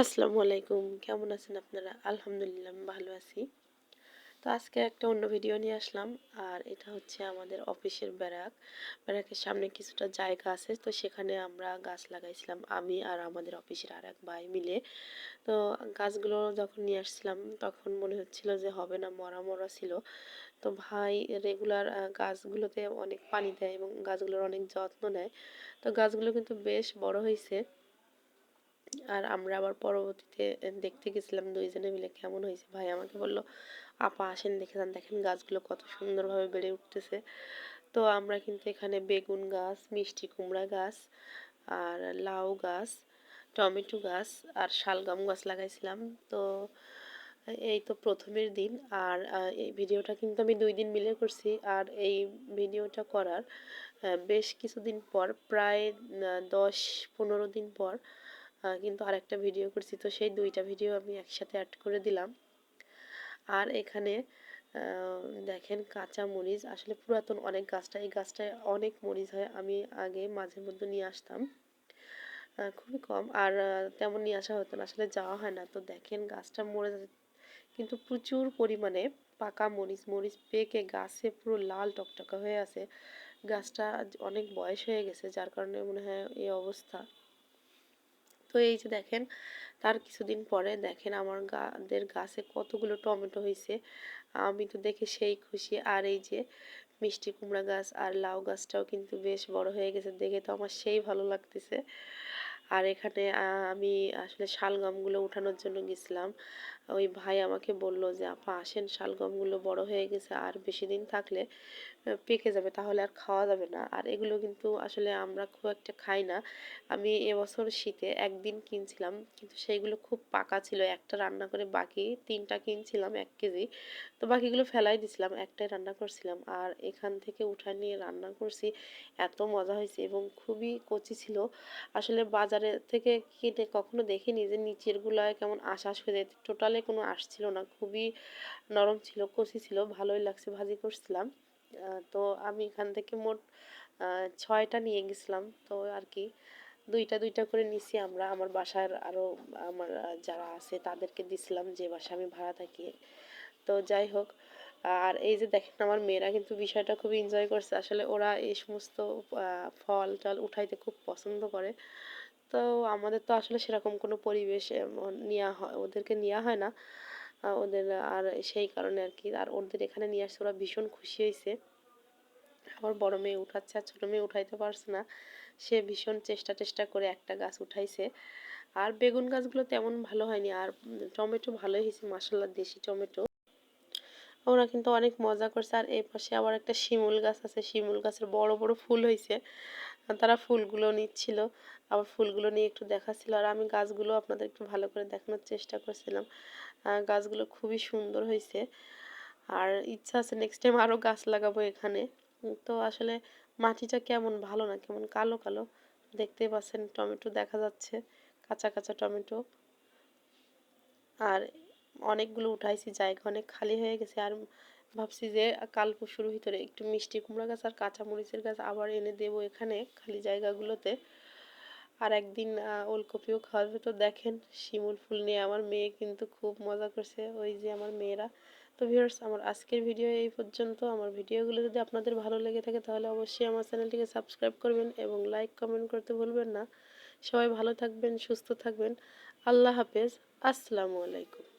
আসসালামু আলাইকুম। কেমন আছেন আপনারা? আলহামদুলিল্লাহ, আমি ভালো আছি। তো আজকে একটা অন্য ভিডিও নিয়ে আসলাম। আর এটা হচ্ছে আমাদের অফিসের ব্যারাক। ব্যারাকের সামনে কিছুটা জায়গা আছে। তো সেখানে আমরা গাছ লাগাইছিলাম, আমি আর আমাদের অফিসের আর এক ভাই মিলে। তো গাছগুলো যখন নিয়ে আসছিলাম, তখন মনে হচ্ছিল যে হবে না, মরা মরা ছিল। তো ভাই রেগুলার গাছগুলোতে অনেক পানি দেয় এবং গাছগুলোর অনেক যত্ন নেয়। তো গাছগুলো কিন্তু বেশ বড় হয়েছে আর আমরা আবার পরবর্তীতে দেখতে গেছিলাম দুইজনে মিলে কেমন হয়েছে। ভাই আমাকে বলল, আপা আসেন, দেখে যান, দেখেন গাছগুলো কত সুন্দরভাবে বেড়ে উঠতেছে। তো আমরা কিন্তু এখানে বেগুন গাছ, মিষ্টি কুমড়া গাছ, আর লাউ গাছ, টমেটো গাছ আর শালগাম গাছ লাগাইছিলাম। তো এই তো প্রথমের দিন। আর এই ভিডিওটা কিন্তু আমি দুই দিন মিলে করছি। আর এই ভিডিওটা করার বেশ কিছুদিন পর, প্রায় দশ পনেরো দিন পর কিন্তু আরেকটা ভিডিও করছি। তো সেই দুইটা ভিডিও আমি একসাথে অ্যাড করে দিলাম। আর এখানে দেখেন কাঁচা মরিচ। আসলে পুরাতন অনেক গাছটা। এই গাছটায় অনেক মরিচ হয়। আমি আগে মাঝে মধ্যে নিয়ে আসতাম। খুবই কম। আর তেমন নিয়ে আসা হতো না। আসলে যাওয়া হয় না। তো দেখেন গাছটা মরে কিন্তু প্রচুর পরিমাণে পাকা মরিচ। মরিচ পেকে গাছে পুরো লাল টকটকা হয়ে আছে। গাছটা অনেক বয়স হয়ে গেছে। যার কারণে মনে হয় এই অবস্থা। তো এই যে দেখেন, তার কিছুদিন পরে দেখেন আমার গাদের গাছে কতগুলো টমেটো হয়েছে আমি তো দেখে সেই খুশি। আর এই যে মিষ্টি কুমড়া গাছ আর লাউ গাছটাও কিন্তু বেশ বড় হয়ে গেছে। দেখে তো আমার সেই ভালো লাগতেছে। আর এখানে আমি আসলে শালগমগুলো উঠানোর জন্য গেছিলাম। ওই ভাই আমাকে বলল যে, আপা, আসেন, শালগমগুলো বড় হয়ে গেছে, আর বেশি দিন থাকলে পেকে যাবে, তাহলে আর খাওয়া যাবে না। আর এগুলো কিন্তু আসলে আমরা খুব একটা খাই না। আমি এবছর শীতে একদিন কিনছিলাম, কিন্তু সেইগুলো খুব পাকা ছিল। একটা রান্না করে বাকি তিনটা কিনছিলাম, এক কেজি। তো বাকিগুলো ফেলাই দিছিলাম, একটাই রান্না করছিলাম। আর এখান থেকে উঠা নিয়ে রান্না করছি, এত মজা হয়েছে এবং খুবই কচি ছিল। আসলে বাজারে থেকে কিনে কখনো দেখিনি যে, নিচেরগুলায় কেমন আশ হয়ে যায়। টোটালে কোনো আসছিল না, খুবই নরম ছিল, কষি ছিল, ভালোই লাগছে, ভাজি করছিলাম। তো আমি এখান থেকে মোট ছয়টা নিয়ে গেছিলাম, তো আর কি, দুইটা দুইটা করে নিছি আমরা। আমার বাসার আরও আমার যারা আছে তাদেরকে দিছিলাম যে বাসা আমি ভাড়া থাকি। তো যাই হোক আর এই যে দেখেন আমার মেয়েরা কিন্তু বিষয়টা খুব এনজয় করছে। আসলে ওরা এই সমস্ত ফল টল উঠাইতে খুব পছন্দ করে। তো আমাদের তো আসলে সেরকম কোনো পরিবেশ নেওয়া হয় ওদেরকে নেওয়া হয় না। ওদের আর সেই কারণে আর কি। আর ওদের এখানে নিয়ে আসছে ওরা ভীষণ খুশি হয়েছে আমার বড় মেয়ে উঠাচ্ছে আর ছোটো মেয়ে উঠাইতে পারছে না। সে ভীষণ চেষ্টা টেষ্টা করে একটা গাছ উঠাইছে। আর বেগুন গাছগুলো তেমন ভালো হয়নি। আর টমেটো ভালোই হয়েছে মাসাল্লা দেশি টমেটো। ওরা কিন্তু অনেক মজা করছে। আর এই পাশে আবার একটা শিমুল গাছ আছে। শিমুল গাছের বড় বড় ফুল হয়েছে তারা ফুলগুলো নিচ্ছিল। আবার ফুলগুলো নিয়ে একটু দেখাচ্ছিল। আর আমি গাছগুলো আপনাদের একটু ভালো করে দেখানোর চেষ্টা করছিলাম। গাছগুলো খুবই সুন্দর হয়েছে আর ইচ্ছা আছে নেক্সট টাইম আরও গাছ লাগাবো এখানে। তো আসলে মাটিটা কেমন? ভালো না কেমন? কালো কালো। দেখতে পাচ্ছেন, টমেটো দেখা যাচ্ছে। কাঁচা কাঁচা টমেটো। আর অনেকগুলো উঠাইছি, জায়গা অনেক খালি হয়ে গেছে আর ভাবছি যে কাল পরশুর ভিতরে একটু মিষ্টি কুমড়া গাছ আর কাঁচা মরিচের গাছ আবার এনে দেব এখানে খালি জায়গাগুলোতে। আর একদিন ওলকপিও খাওয়াবে তো দেখেন, শিমুল ফুল নিয়ে আমার মেয়ে কিন্তু খুব মজা করছে, ওই যে আমার মেয়েরা। তো ভিউয়ার্স আমার আজকের ভিডিও এই পর্যন্ত। আমার ভিডিওগুলো যদি আপনাদের ভালো লেগে থাকে, তাহলে অবশ্যই আমার চ্যানেলটিকে সাবস্ক্রাইব করবেন এবং লাইক, কমেন্ট করতে ভুলবেন না। সবাই ভালো থাকবেন, সুস্থ থাকবেন। আল্লাহ হাফেজ। আসসালামু আলাইকুম।